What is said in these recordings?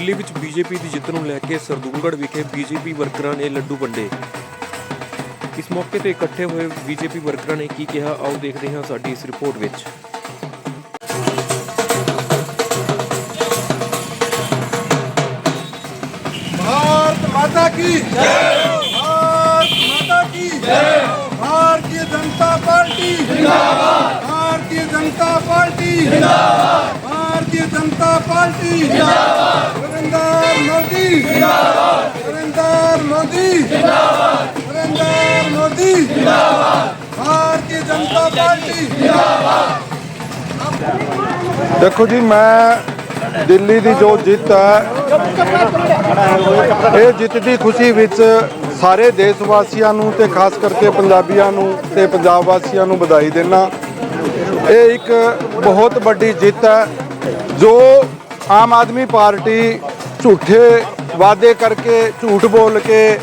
ਦਿੱਲੀ ਵਿੱਚ ਬੀਜੇਪੀ ਦੀ ਜਿੱਤ ਨੂੰ ਲੈ ਕੇ ਸਰਦੂਲਗੜ੍ਹ ਵਿਖੇ ਬੀਜੇਪੀ ਵਰਕਰਾਂ ਨੇ ਲੱਡੂ ਵੰਡੇ। ਇਸ ਮੌਕੇ ਤੇ ਇਕੱਠੇ ਹੋਏ ਬੀਜੇਪੀ ਵਰਕਰਾਂ ਨੇ ਕੀ ਕਿਹਾ, ਆਓ ਦੇਖਦੇ ਹਾਂ ਸਾਡੀ ਇਸ ਰਿਪੋਰਟ ਵਿੱਚ। ਭਾਰਤ ਮਾਤਾ ਕੀ ਜੈ! ਭਾਰਤ ਮਾਤਾ ਕੀ ਜੈ! ਭਾਰਤੀ ਜਨਤਾ ਪਾਰਟੀ ਜਿੰਦਾਬਾਦ! ਭਾਰਤੀ ਜਨਤਾ ਪਾਰਟੀ ਜਿੰਦਾਬਾਦ! ਭਾਰਤੀ ਜਨਤਾ ਪਾਰਟੀ ਜਿੰਦਾਬਾਦ! ਦੇਖੋ ਜੀ, ਮੈਂ ਦਿੱਲੀ ਦੀ ਜੋ ਜਿੱਤ ਹੈ, ਇਹ ਜਿੱਤ ਦੀ ਖੁਸ਼ੀ ਵਿੱਚ ਸਾਰੇ ਦੇਸ਼ ਵਾਸੀਆਂ ਨੂੰ ਤੇ ਖਾਸ ਕਰਕੇ ਪੰਜਾਬੀਆਂ ਨੂੰ ਤੇ ਪੰਜਾਬ ਵਾਸੀਆਂ ਨੂੰ ਵਧਾਈ ਦੇਣਾ ਇਹ ਇੱਕ ਬਹੁਤ ਵੱਡੀ ਜਿੱਤ ਹੈ, ਜੋ ਆਮ ਆਦਮੀ ਪਾਰਟੀ ਝੂਠੇ ਵਾਅਦੇ ਕਰਕੇ, ਝੂਠ ਬੋਲ ਕੇ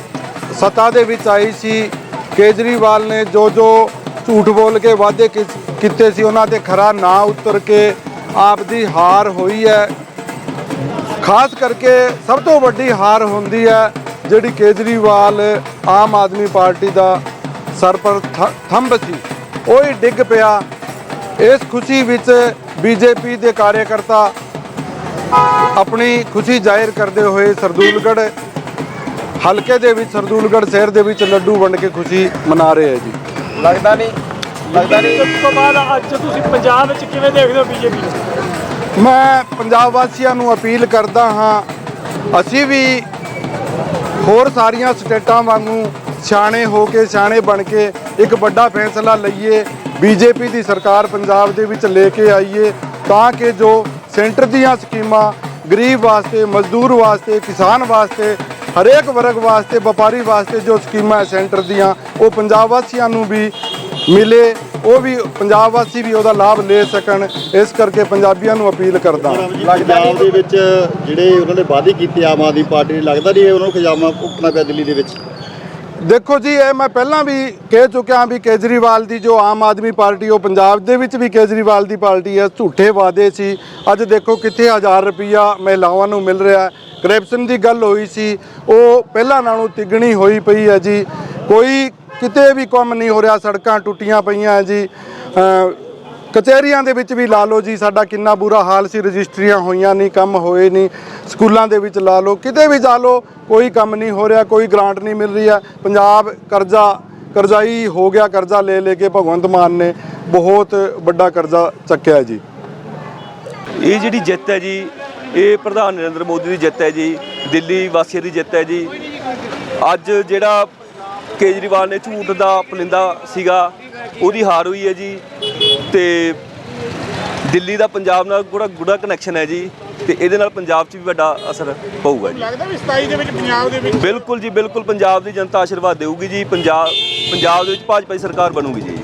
ਸੱਤਾ ਦੇ ਵਿੱਚ ਆਈ ਸੀ। ਕੇਜਰੀਵਾਲ ਨੇ ਜੋ ਜੋ ਝੂਠ ਬੋਲ ਕੇ ਵਾਅਦੇ ਕਿਸ- ਕੀਤੇ ਸੀ, ਉਹਨਾਂ ਤੇ ਖਰਾ ਨਾ ਉਤਰ ਕੇ ਆਪ ਦੀ ਹਾਰ ਹੋਈ ਹੈ। ਖਾਸ ਕਰਕੇ ਸਭ ਤੋਂ ਵੱਡੀ ਹਾਰ ਹੁੰਦੀ ਹੈ ਜਿਹੜੀ ਕੇਜਰੀਵਾਲ ਆਮ ਆਦਮੀ ਪਾਰਟੀ ਦਾ ਸਰ ਪਰ ਥ- ਥੰਬ ਸੀ। ਉਹ ਹੀ ਡਿੱਗ ਪਿਆ। ਇਸ ਖੁਸ਼ੀ ਵਿੱਚ ਬੀਜੇਪੀ ਦੇ ਕਾਰਜਕਰਤਾ ਆਪਣੀ ਖੁਸ਼ੀ ਜ਼ਾਹਿਰ ਕਰਦੇ ਹੋਏ ਸਰਦੂਲਗੜ੍ਹ, ਹਲਕੇ ਦੇ ਵਿੱਚ, ਸਰਦੂਲਗੜ੍ਹ ਸ਼ਹਿਰ ਦੇ ਵਿੱਚ ਲੱਡੂ ਵੰਡ ਕੇ ਖੁਸ਼ੀ ਮਨਾ ਰਹੇ ਹੈ ਜੀ। ਲੱਗਦਾ ਨਹੀਂ ਲੱਗਦਾ ਨਹੀਂ। ਉਸ ਤੋਂ ਬਾਅਦ ਅੱਜ ਤੁਸੀਂ ਪੰਜਾਬ ਵਿੱਚ ਕਿਵੇਂ ਦੇਖਦੇ ਹੋ ਬੀਜੇਪੀ ਨੂੰ? ਮੈਂ ਪੰਜਾਬ ਵਾਸੀਆਂ ਨੂੰ ਅਪੀਲ ਕਰਦਾ ਹਾਂ ਅਸੀਂ ਵੀ ਹੋਰ ਸਾਰੀਆਂ ਸਟੇਟਾਂ ਵਾਂਗੂ ਸਿਆਣੇ ਹੋ ਕੇ ਸਿਆਣੇ ਬਣ ਕੇ ਇੱਕ ਵੱਡਾ ਫੈਸਲਾ ਲਈਏ ਬੀਜੇਪੀ ਦੀ ਸਰਕਾਰ ਪੰਜਾਬ ਦੇ ਵਿੱਚ ਲੈ ਕੇ ਆਈਏ ਤਾਂ ਕਿ ਜੋ ਸੈਂਟਰ ਦੀਆਂ ਸਕੀਮਾਂ ਗਰੀਬ ਵਾਸਤੇ ਮਜ਼ਦੂਰ ਵਾਸਤੇ ਕਿਸਾਨ ਵਾਸਤੇ ਹਰੇਕ ਵਰਗ ਵਾਸਤੇ ਵਪਾਰੀ ਵਾਸਤੇ ਜੋ ਸਕੀਮਾਂ ਹੈ ਸੈਂਟਰ ਦੀਆਂ ਉਹ ਪੰਜਾਬ ਵਾਸੀਆਂ ਨੂੰ ਵੀ ਮਿਲੇ ਉਹ ਵੀ ਪੰਜਾਬ ਵਾਸੀ ਵੀ ਉਹਦਾ ਲਾਭ ਲੈ ਸਕਣ। ਇਸ ਕਰਕੇ ਪੰਜਾਬੀਆਂ ਨੂੰ ਅਪੀਲ ਕਰਦਾ ਪੰਜਾਬ ਦੇ ਵਿੱਚ ਜਿਹੜੇ ਉਹਨਾਂ ਨੇ ਵਾਅਦੇ ਕੀਤੇ ਆਮ ਆਦਮੀ ਪਾਰਟੀ ਨੇ ਲੱਗਦਾ ਨਹੀਂ ਉਹਨਾਂ ਨੂੰ ਖਜ਼ਾਨਾ ਭੁਗਤਣਾ ਪਿਆ ਦਿੱਲੀ ਦੇ ਵਿੱਚ? ਦੇਖੋ ਜੀ ਇਹ ਮੈਂ ਪਹਿਲਾਂ ਵੀ ਕਹਿ ਚੁੱਕਿਆ ਵੀ ਕੇਜਰੀਵਾਲ ਦੀ ਜੋ ਆਮ ਆਦਮੀ ਪਾਰਟੀ ਉਹ ਪੰਜਾਬ ਦੇ ਵਿੱਚ ਵੀ ਕੇਜਰੀਵਾਲ ਦੀ ਪਾਰਟੀ ਹੈ। ਝੂਠੇ ਵਾਅਦੇ ਸੀ। ਅੱਜ ਦੇਖੋ ਕਿੱਥੇ 1000 ਰੁਪਈਆ ਮਹਿਲਾਵਾਂ ਨੂੰ ਮਿਲ ਰਿਹਾ ਹੈ। ਕਰਪਸ਼ਨ ਦੀ ਗੱਲ ਹੋਈ ਸੀ, ਉਹ ਪਹਿਲਾਂ ਨਾਲੋਂ ਤਿੱਗਣੀ ਹੋਈ ਪਈ ਹੈ ਜੀ। ਕੋਈ ਕਿਤੇ ਵੀ ਕੰਮ ਨਹੀਂ ਹੋ ਰਿਹਾ, ਸੜਕਾਂ ਟੁੱਟੀਆਂ ਪਈਆਂ ਜੀ। ਕਚਹਿਰੀਆਂ ਦੇ ਵਿੱਚ ਵੀ ਲਾ ਲਓ ਜੀ, ਸਾਡਾ ਕਿੰਨਾ ਬੁਰਾ ਹਾਲ ਸੀ, ਰਜਿਸਟਰੀਆਂ ਹੋਈਆਂ ਨਹੀਂ, ਕੰਮ ਹੋਏ ਨਹੀਂ, ਸਕੂਲਾਂ ਦੇ ਵਿੱਚ ਲਾ ਲਓ, ਕਿਤੇ ਵੀ ਜਾ ਲਓ, ਕੋਈ ਕੰਮ ਨਹੀਂ ਹੋ ਰਿਹਾ, ਕੋਈ ਗ੍ਰਾਂਟ ਨਹੀਂ ਮਿਲ ਰਹੀ ਹੈ। ਪੰਜਾਬ ਕਰਜ਼ਾ, ਕਰਜ਼ਾਈ ਹੋ ਗਿਆ, ਕਰਜ਼ਾ ਲੈ ਲੈ ਕੇ ਭਗਵੰਤ ਮਾਨ ਨੇ ਬਹੁਤ ਵੱਡਾ ਕਰਜ਼ਾ ਚੱਕਿਆ ਜੀ। ਇਹ ਜਿਹੜੀ ਜਿੱਤ ਹੈ ਜੀ ਇਹ ਪ੍ਰਧਾਨ ਨਰਿੰਦਰ ਮੋਦੀ ਦੀ ਜਿੱਤ ਹੈ ਜੀ ਦਿੱਲੀ ਵਾਸੀਆਂ ਦੀ ਜਿੱਤ ਹੈ ਜੀ। ਅੱਜ ਜਿਹੜਾ ਕੇਜਰੀਵਾਲ ਨੇ ਝੂਠ ਦਾ ਪਲਿੰਦਾ ਸੀਗਾ ਉਹਦੀ ਹਾਰ ਹੋਈ ਹੈ ਜੀ। ਤੇ ਦਿੱਲੀ ਦਾ ਪੰਜਾਬ ਨਾਲ ਗੂੜਾ ਗੂੜਾ ਕਨੈਕਸ਼ਨ ਹੈ ਜੀ ਤੇ ਇਹਦੇ ਨਾਲ ਪੰਜਾਬ 'ਚ ਵੀ ਵੱਡਾ ਅਸਰ ਪਊਗਾ ਜੀ। ਲੱਗਦਾ ਵੀ 27 ਦੇ ਵਿੱਚ ਪੰਜਾਬ ਦੇ ਵਿੱਚ? ਬਿਲਕੁਲ ਜੀ ਬਿਲਕੁਲ ਪੰਜਾਬ ਦੀ ਜਨਤਾ ਆਸ਼ੀਰਵਾਦ ਦੇਊਗੀ ਜੀ ਪੰਜਾਬ ਪੰਜਾਬ ਦੇ ਵਿੱਚ ਭਾਜਪਾ ਦੀ ਸਰਕਾਰ ਬਣੂਗੀ ਜੀ।